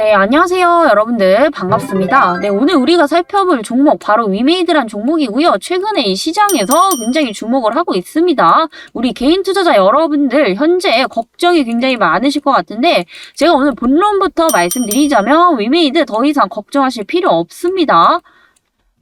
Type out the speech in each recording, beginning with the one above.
네, 안녕하세요. 여러분들 반갑습니다. 네, 오늘 우리가 살펴볼 종목 바로 위메이드란 종목이고요. 최근에 이 시장에서 굉장히 주목을 하고 있습니다. 우리 개인 투자자 여러분들 현재 걱정이 굉장히 많으실 것 같은데 제가 오늘 본론부터 말씀드리자면 위메이드 더 이상 걱정하실 필요 없습니다.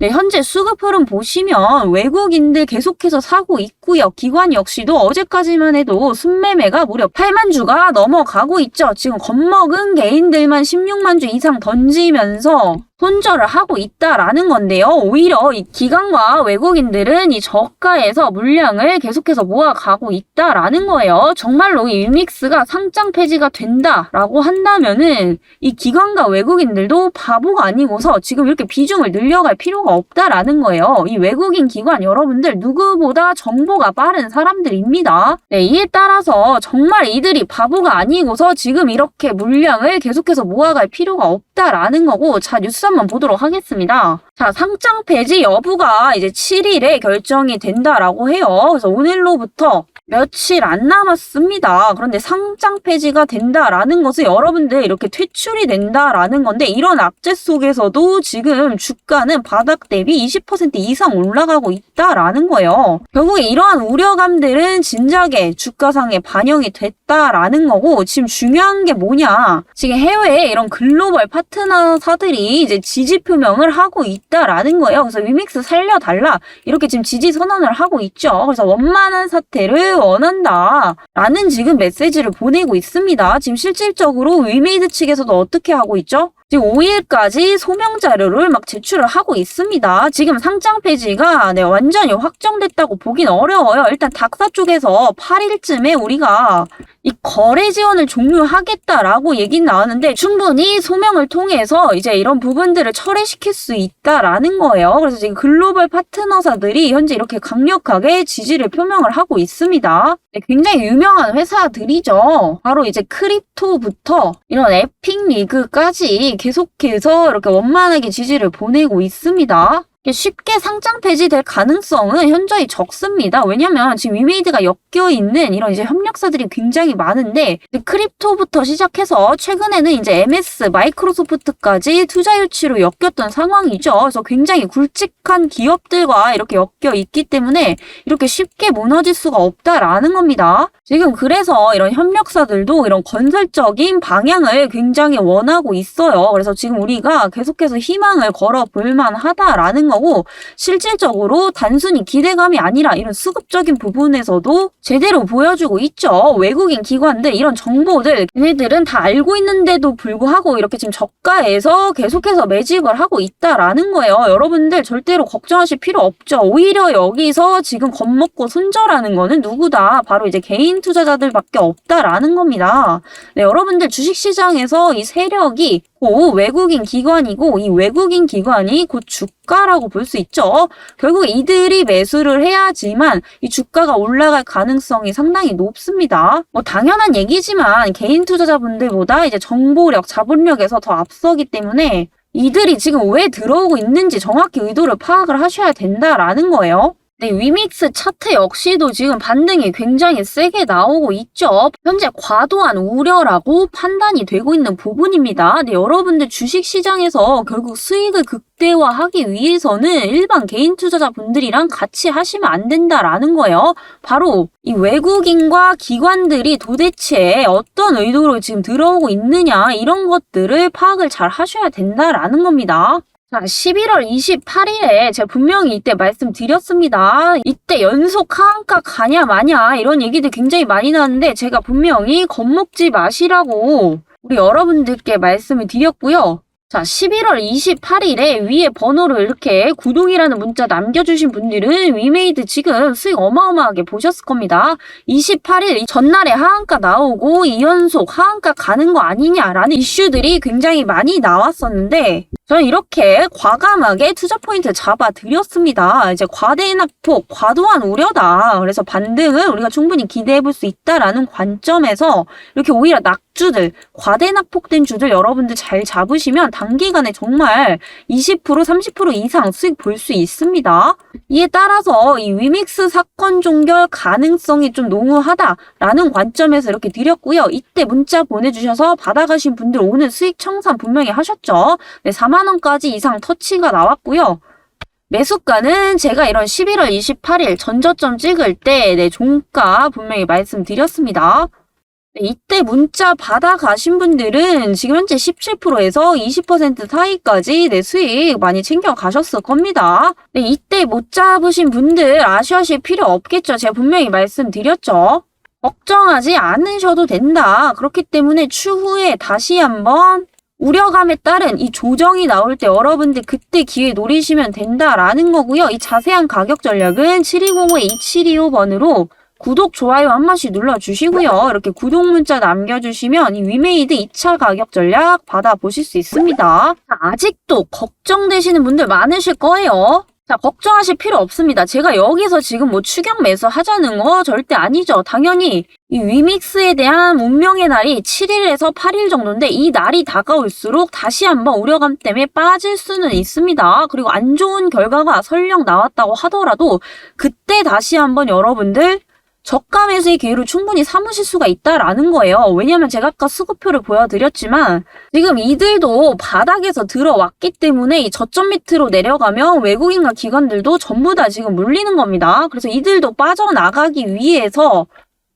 네, 현재 수급 흐름 보시면 외국인들 계속해서 사고 있고요. 기관 역시도 어제까지만 해도 순매매가 무려 8만 주가 넘어가고 있죠. 지금 겁먹은 개인들만 16만 주 이상 던지면서 손절을 하고 있다라는 건데요. 오히려 이 기관과 외국인들은 이 저가에서 물량을 계속해서 모아가고 있다라는 거예요. 정말로 이 윈믹스가 상장 폐지가 된다라고 한다면은 이 기관과 외국인들도 바보가 아니고서 지금 이렇게 비중을 늘려갈 필요가 없다라는 거예요. 이 외국인 기관 여러분들 누구보다 정보가 빠른 사람들입니다. 네, 이에 따라서 정말 이들이 바보가 아니고서 지금 이렇게 물량을 계속해서 모아갈 필요가 없다라는 거고 자 뉴스 한번 보도록 하겠습니다. 자 상장 폐지 여부가 이제 7일에 결정이 된다라고 해요. 그래서 오늘로부터 며칠 안 남았습니다. 그런데 상장 폐지가 된다라는 것은 여러분들 이렇게 퇴출이 된다라는 건데 이런 악재 속에서도 지금 주가는 바닥 대비 20% 이상 올라가고 있다라는 거예요. 결국에 이러한 우려감들은 진작에 주가상에 반영이 됐다라는 거고 지금 중요한 게 뭐냐? 지금 해외에 이런 글로벌 파트너사들이 이제 지지 표명을 하고 있다라는 거예요. 그래서 위믹스 살려달라 이렇게 지금 지지 선언을 하고 있죠. 그래서 원만한 사태를 원한다. 라는 지금 메시지를 보내고 있습니다. 지금 실질적으로 위메이드 측에서도 어떻게 하고 있죠? 지금 5일까지 소명 자료를 막 제출을 하고 있습니다. 지금 상장 폐지가 네, 완전히 확정됐다고 보긴 어려워요. 일단 닥사 쪽에서 8일쯤에 우리가 이 거래 지원을 종료하겠다라고 얘기는 나왔는데 충분히 소명을 통해서 이제 이런 부분들을 철회시킬 수 있다라는 거예요. 그래서 지금 글로벌 파트너사들이 현재 이렇게 강력하게 지지를 표명을 하고 있습니다. 네, 굉장히 유명한 회사들이죠. 바로 이제 크립토부터 이런 에픽 리그까지 계속해서 이렇게 원만하게 지지를 보내고 있습니다. 쉽게 상장 폐지될 가능성은 현저히 적습니다. 왜냐면 지금 위메이드가 엮여 있는 이런 이제 협력사들이 굉장히 많은데 크립토부터 시작해서 최근에는 이제 MS, 마이크로소프트까지 투자 유치로 엮였던 상황이죠. 그래서 굉장히 굵직한 기업들과 이렇게 엮여 있기 때문에 이렇게 쉽게 무너질 수가 없다라는 겁니다. 지금 그래서 이런 협력사들도 이런 건설적인 방향을 굉장히 원하고 있어요. 그래서 지금 우리가 계속해서 희망을 걸어 볼 만하다라는 거고 실질적으로 단순히 기대감이 아니라 이런 수급적인 부분에서도 제대로 보여주고 있죠. 외국인 기관들 이런 정보들 얘네들은 다 알고 있는데도 불구하고 이렇게 지금 저가에서 계속해서 매집을 하고 있다라는 거예요. 여러분들 절대로 걱정하실 필요 없죠. 오히려 여기서 지금 겁먹고 손절하는 거는 누구다 바로 이제 개인 투자자들밖에 없다라는 겁니다. 네, 여러분들 주식시장에서 이 세력이 고 외국인 기관이고 이 외국인 기관이 곧 주가라고 볼 수 있죠. 결국 이들이 매수를 해야지만 이 주가가 올라갈 가능성이 상당히 높습니다. 뭐 당연한 얘기지만 개인 투자자분들보다 이제 정보력, 자본력에서 더 앞서기 때문에 이들이 지금 왜 들어오고 있는지 정확히 의도를 파악을 하셔야 된다라는 거예요. 네, 위믹스 차트 역시도 지금 반등이 굉장히 세게 나오고 있죠. 현재 과도한 우려라고 판단이 되고 있는 부분입니다. 네, 여러분들 주식시장에서 결국 수익을 극대화하기 위해서는 일반 개인 투자자분들이랑 같이 하시면 안 된다라는 거예요. 바로 이 외국인과 기관들이 도대체 어떤 의도로 지금 들어오고 있느냐 이런 것들을 파악을 잘 하셔야 된다라는 겁니다. 자, 11월 28일에 제가 분명히 이때 말씀드렸습니다. 이때 연속 하한가 가냐 마냐 이런 얘기들 굉장히 많이 나왔는데 제가 분명히 겁먹지 마시라고 우리 여러분들께 말씀을 드렸고요. 자, 11월 28일에 위에 번호를 이렇게 구독이라는 문자 남겨주신 분들은 위메이드 지금 수익 어마어마하게 보셨을 겁니다. 28일 전날에 하한가 나오고 2연속 하한가 가는 거 아니냐라는 이슈들이 굉장히 많이 나왔었는데 저는 이렇게 과감하게 투자 포인트 잡아 드렸습니다. 이제 과대 낙폭, 과도한 우려다. 그래서 반등을 우리가 충분히 기대해 볼 수 있다라는 관점에서 이렇게 오히려 낙주들, 과대 낙폭된 주들 여러분들 잘 잡으시면 단기간에 정말 20% 30% 이상 수익 볼 수 있습니다. 이에 따라서 이 위믹스 사건 종결 가능성이 좀 농후하다라는 관점에서 이렇게 드렸고요. 이때 문자 보내주셔서 받아가신 분들 오늘 수익 청산 분명히 하셨죠. 네, 4만 원까지 이상 터치가 나왔고요. 매수가는 제가 이런 11월 28일 전저점 찍을 때, 네, 종가 분명히 말씀드렸습니다. 네, 이때 문자 받아가신 분들은 지금 현재 17%에서 20% 사이까지 네, 수익 많이 챙겨 가셨을 겁니다. 네, 이때 못 잡으신 분들 아쉬워하실 필요 없겠죠. 제가 분명히 말씀드렸죠. 걱정하지 않으셔도 된다. 그렇기 때문에 추후에 다시 한번 우려감에 따른 이 조정이 나올 때 여러분들 그때 기회 노리시면 된다라는 거고요. 이 자세한 가격 전략은 7205-2725번으로 구독, 좋아요 한 번씩 눌러주시고요. 이렇게 구독 문자 남겨주시면 이 위메이드 2차 가격 전략 받아보실 수 있습니다. 자, 아직도 걱정되시는 분들 많으실 거예요. 자, 걱정하실 필요 없습니다. 제가 여기서 지금 뭐 추격 매수 하자는 거 절대 아니죠. 당연히 이 위믹스에 대한 운명의 날이 7일에서 8일 정도인데 이 날이 다가올수록 다시 한번 우려감 때문에 빠질 수는 있습니다. 그리고 안 좋은 결과가 설령 나왔다고 하더라도 그때 다시 한번 여러분들 저가 매수의 기회로 충분히 삼으실 수가 있다라는 거예요. 왜냐면 제가 아까 수급표를 보여드렸지만 지금 이들도 바닥에서 들어왔기 때문에 이 저점 밑으로 내려가면 외국인과 기관들도 전부 다 지금 물리는 겁니다. 그래서 이들도 빠져나가기 위해서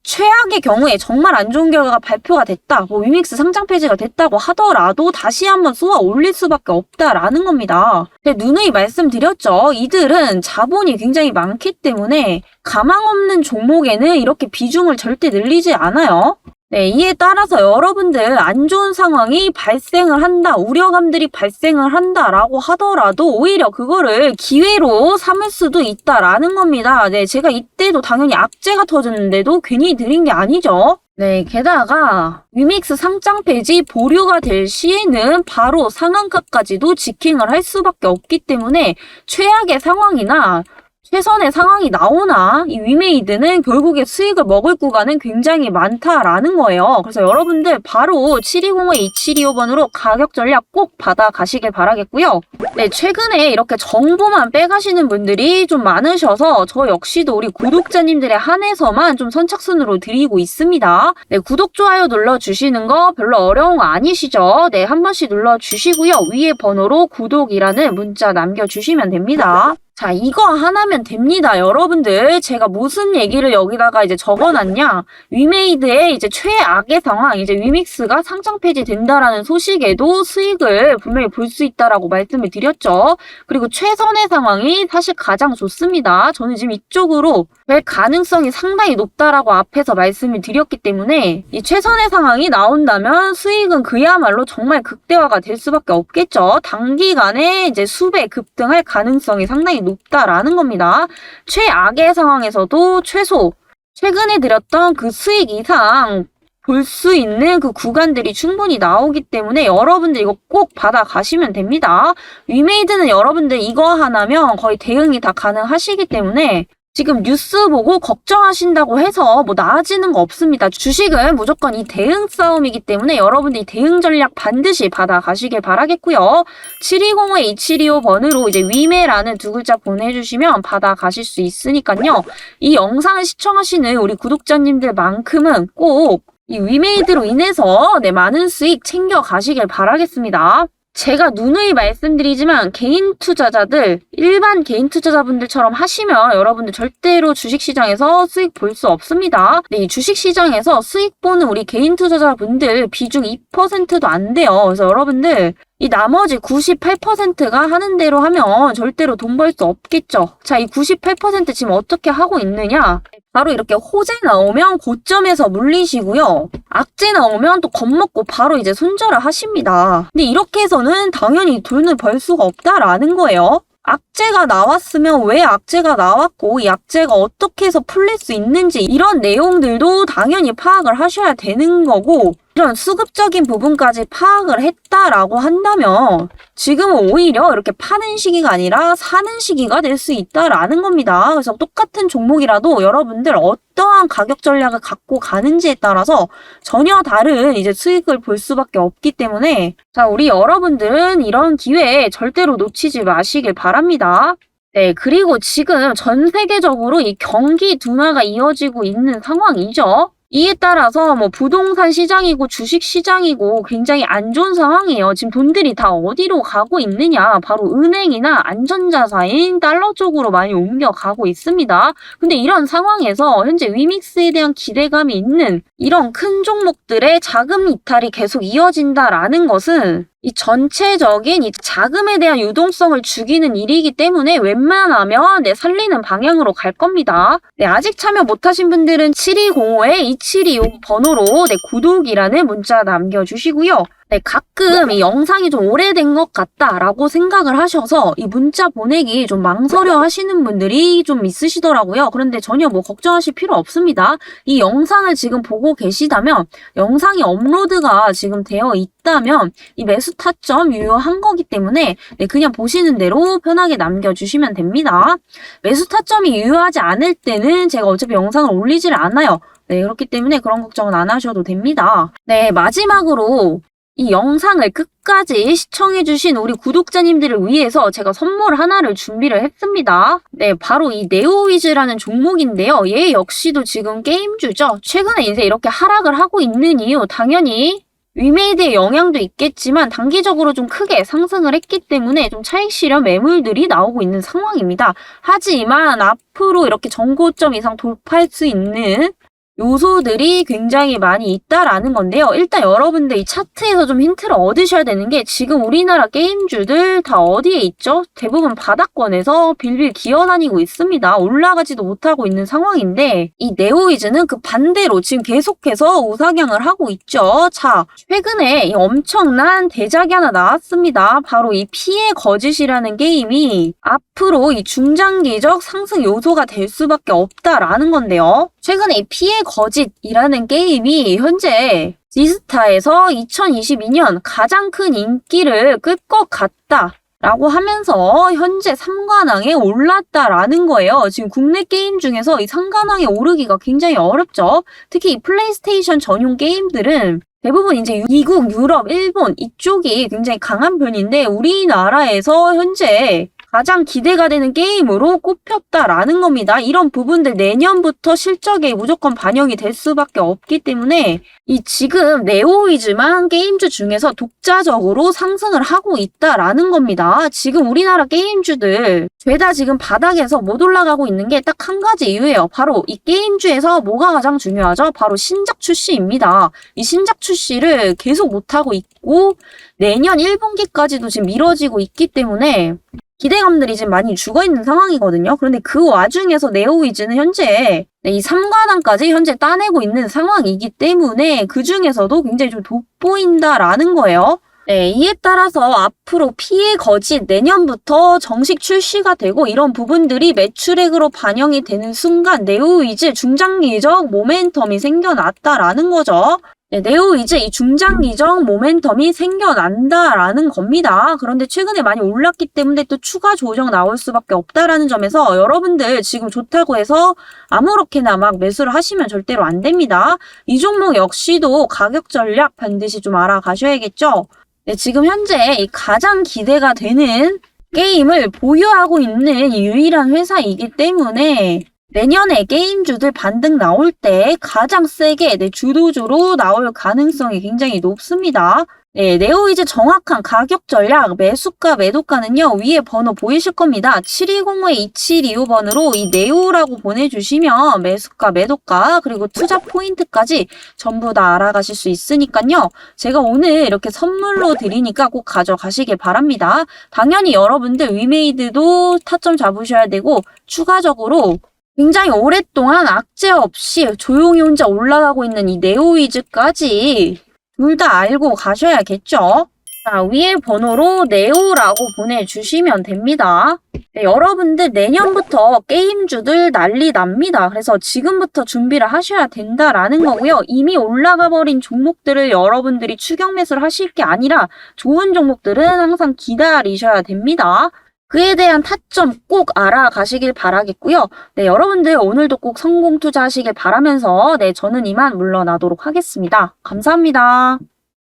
최악의 경우에 정말 안 좋은 결과가 발표가 됐다, 뭐 위믹스 상장 폐지가 됐다고 하더라도 다시 한번 쏘아 올릴 수밖에 없다라는 겁니다. 누누이 말씀드렸죠. 이들은 자본이 굉장히 많기 때문에 가망 없는 종목에는 이렇게 비중을 절대 늘리지 않아요. 네, 이에 따라서 여러분들 안 좋은 상황이 발생을 한다, 우려감들이 발생을 한다라고 하더라도 오히려 그거를 기회로 삼을 수도 있다라는 겁니다. 네, 제가 이때도 당연히 악재가 터졌는데도 괜히 드린 게 아니죠. 네, 게다가 위믹스 상장 폐지 보류가 될 시에는 바로 상한가까지도 지킹을 할 수밖에 없기 때문에 최악의 상황이나 최선의 상황이 나오나 이 위메이드는 결국에 수익을 먹을 구간은 굉장히 많다라는 거예요. 그래서 여러분들 바로 7205-2725번으로 가격 전략 꼭 받아 가시길 바라겠고요. 네, 최근에 이렇게 정보만 빼가시는 분들이 좀 많으셔서 저 역시도 우리 구독자님들의 한해서만 좀 선착순으로 드리고 있습니다. 네, 구독, 좋아요 눌러주시는 거 별로 어려운 거 아니시죠? 네, 한 번씩 눌러주시고요. 위에 번호로 구독이라는 문자 남겨주시면 됩니다. 자, 이거 하나면 됩니다. 여러분들, 제가 무슨 얘기를 여기다가 이제 적어놨냐? 위메이드의 이제 최악의 상황, 이제 위믹스가 상장 폐지 된다라는 소식에도 수익을 분명히 볼 수 있다라고 말씀을 드렸죠. 그리고 최선의 상황이 사실 가장 좋습니다. 저는 지금 이쪽으로 될 가능성이 상당히 높다라고 앞에서 말씀을 드렸기 때문에 이 최선의 상황이 나온다면 수익은 그야말로 정말 극대화가 될 수밖에 없겠죠. 단기간에 이제 수배 급등할 가능성이 상당히 높 다라는 겁니다. 최악의 상황에서도 최소 최근에 드렸던 그 수익 이상 볼 수 있는 그 구간들이 충분히 나오기 때문에 여러분들 이거 꼭 받아 가시면 됩니다. 위메이드는 여러분들 이거 하나면 거의 대응이 다 가능하시기 때문에 지금 뉴스 보고 걱정하신다고 해서 뭐 나아지는 거 없습니다. 주식은 무조건 이 대응 싸움이기 때문에 여러분들이 대응 전략 반드시 받아 가시길 바라겠고요. 7205-2725번으로 이제 위메라는 두 글자 보내주시면 받아 가실 수 있으니까요. 이 영상을 시청하시는 우리 구독자님들만큼은 꼭 이 위메이드로 인해서 네, 많은 수익 챙겨 가시길 바라겠습니다. 제가 누누이 말씀드리지만 개인 투자자들, 일반 개인 투자자분들처럼 하시면 여러분들 절대로 주식시장에서 수익 볼 수 없습니다. 네, 이 주식시장에서 수익 보는 우리 개인 투자자분들 비중 2%도 안 돼요. 그래서 여러분들 이 나머지 98%가 하는 대로 하면 절대로 돈 벌 수 없겠죠. 자, 이 98% 지금 어떻게 하고 있느냐? 바로 이렇게 호재 나오면 고점에서 물리시고요. 악재 나오면 또 겁먹고 바로 이제 손절을 하십니다. 근데 이렇게 해서는 당연히 돈을 벌 수가 없다라는 거예요. 악재가 나왔으면 왜 악재가 나왔고 이 악재가 어떻게 해서 풀릴 수 있는지 이런 내용들도 당연히 파악을 하셔야 되는 거고 이런 수급적인 부분까지 파악을 했다라고 한다면 지금은 오히려 이렇게 파는 시기가 아니라 사는 시기가 될 수 있다라는 겁니다. 그래서 똑같은 종목이라도 여러분들 어떠한 가격 전략을 갖고 가는지에 따라서 전혀 다른 이제 수익을 볼 수밖에 없기 때문에 자, 우리 여러분들은 이런 기회 절대로 놓치지 마시길 바랍니다. 네, 그리고 지금 전 세계적으로 이 경기 둔화가 이어지고 있는 상황이죠. 이에 따라서 뭐 부동산 시장이고 주식 시장이고 굉장히 안 좋은 상황이에요. 지금 돈들이 다 어디로 가고 있느냐? 바로 은행이나 안전자산인 달러 쪽으로 많이 옮겨가고 있습니다. 근데 이런 상황에서 현재 위믹스에 대한 기대감이 있는 이런 큰 종목들의 자금 이탈이 계속 이어진다라는 것은 이 전체적인 이 자금에 대한 유동성을 죽이는 일이기 때문에 웬만하면 네, 살리는 방향으로 갈 겁니다. 네, 아직 참여 못하신 분들은 7205-2725 번호로 네, 구독이라는 문자 남겨주시고요. 네, 가끔 이 영상이 좀 오래된 것 같다라고 생각을 하셔서 이 문자 보내기 좀 망설여 하시는 분들이 좀 있으시더라고요. 그런데 전혀 뭐 걱정하실 필요 없습니다. 이 영상을 지금 보고 계시다면 영상이 업로드가 지금 되어 있다면 이 매수 타점 유효한 거기 때문에 네, 그냥 보시는 대로 편하게 남겨주시면 됩니다. 매수 타점이 유효하지 않을 때는 제가 어차피 영상을 올리질 않아요. 네, 그렇기 때문에 그런 걱정은 안 하셔도 됩니다. 네, 마지막으로 이 영상을 끝까지 시청해주신 우리 구독자님들을 위해서 제가 선물 하나를 준비를 했습니다. 네, 바로 이 네오위즈라는 종목인데요. 얘 역시도 지금 게임주죠. 최근에 이제 이렇게 하락을 하고 있는 이유, 당연히 위메이드의 영향도 있겠지만 단기적으로 좀 크게 상승을 했기 때문에 좀 차익 실현 매물들이 나오고 있는 상황입니다. 하지만 앞으로 이렇게 전고점 이상 돌파할 수 있는 요소들이 굉장히 많이 있다라는 건데요. 일단 여러분들 이 차트에서 좀 힌트를 얻으셔야 되는 게 지금 우리나라 게임주들 다 어디에 있죠? 대부분 바닥권에서 빌빌 기어다니고 있습니다. 올라가지도 못하고 있는 상황인데 이 네오이즈는 그 반대로 지금 계속해서 우상향을 하고 있죠. 자, 최근에 이 엄청난 대작이 하나 나왔습니다. 바로 이 피해 거짓이라는 게임이 앞으로 이 중장기적 상승 요소가 될 수밖에 없다라는 건데요. 최근에 이 피해 거짓이라는 게임이 현재 지스타에서 2022년 가장 큰 인기를 끌 것 같다. 라고 하면서 현재 3관왕에 올랐다라는 거예요. 지금 국내 게임 중에서 이 3관왕에 오르기가 굉장히 어렵죠. 특히 이 플레이스테이션 전용 게임들은 대부분 이제 미국, 유럽, 일본 이쪽이 굉장히 강한 편인데 우리나라에서 현재 가장 기대가 되는 게임으로 꼽혔다라는 겁니다. 이런 부분들 내년부터 실적에 무조건 반영이 될 수밖에 없기 때문에 이 지금 네오이즈만 게임주 중에서 독자적으로 상승을 하고 있다라는 겁니다. 지금 우리나라 게임주들 죄다 지금 바닥에서 못 올라가고 있는 게 딱 한 가지 이유예요. 바로 이 게임주에서 뭐가 가장 중요하죠? 바로 신작 출시입니다. 이 신작 출시를 계속 못하고 있고 내년 1분기까지도 지금 미뤄지고 있기 때문에 기대감들이 지금 많이 죽어 있는 상황이거든요. 그런데 그 와중에서 네오위즈는 현재 네, 이 3관왕까지 현재 따내고 있는 상황이기 때문에 그 중에서도 굉장히 좀 돋보인다라는 거예요. 네, 이에 따라서 앞으로 피해 거짓 내년부터 정식 출시가 되고 이런 부분들이 매출액으로 반영이 되는 순간 네오위즈 중장기적 모멘텀이 생겨났다라는 거죠. 네, 네오위즈 이 중장기적 모멘텀이 생겨난다라는 겁니다. 그런데 최근에 많이 올랐기 때문에 또 추가 조정 나올 수밖에 없다라는 점에서 여러분들 지금 좋다고 해서 아무렇게나 막 매수를 하시면 절대로 안 됩니다. 이 종목 역시도 가격 전략 반드시 좀 알아가셔야겠죠. 네, 지금 현재 이 가장 기대가 되는 게임을 보유하고 있는 유일한 회사이기 때문에 내년에 게임주들 반등 나올 때 가장 세게 네, 주도주로 나올 가능성이 굉장히 높습니다. 네, 네오이즈 정확한 가격 전략, 매수가, 매도가는요, 위에 번호 보이실 겁니다. 7205-2725번으로 이 네오라고 보내주시면 매수가, 매도가, 그리고 투자 포인트까지 전부 다 알아가실 수 있으니까요. 제가 오늘 이렇게 선물로 드리니까 꼭 가져가시길 바랍니다. 당연히 여러분들 위메이드도 타점 잡으셔야 되고, 추가적으로 굉장히 오랫동안 악재 없이 조용히 혼자 올라가고 있는 이 네오위즈까지 둘 다 알고 가셔야겠죠? 자, 위에 번호로 네오라고 보내주시면 됩니다. 네, 여러분들 내년부터 게임주들 난리 납니다. 그래서 지금부터 준비를 하셔야 된다라는 거고요. 이미 올라가 버린 종목들을 여러분들이 추격 매수를 하실 게 아니라 좋은 종목들은 항상 기다리셔야 됩니다. 그에 대한 타점 꼭 알아가시길 바라겠고요. 네, 여러분들 오늘도 꼭 성공 투자하시길 바라면서 네, 저는 이만 물러나도록 하겠습니다. 감사합니다.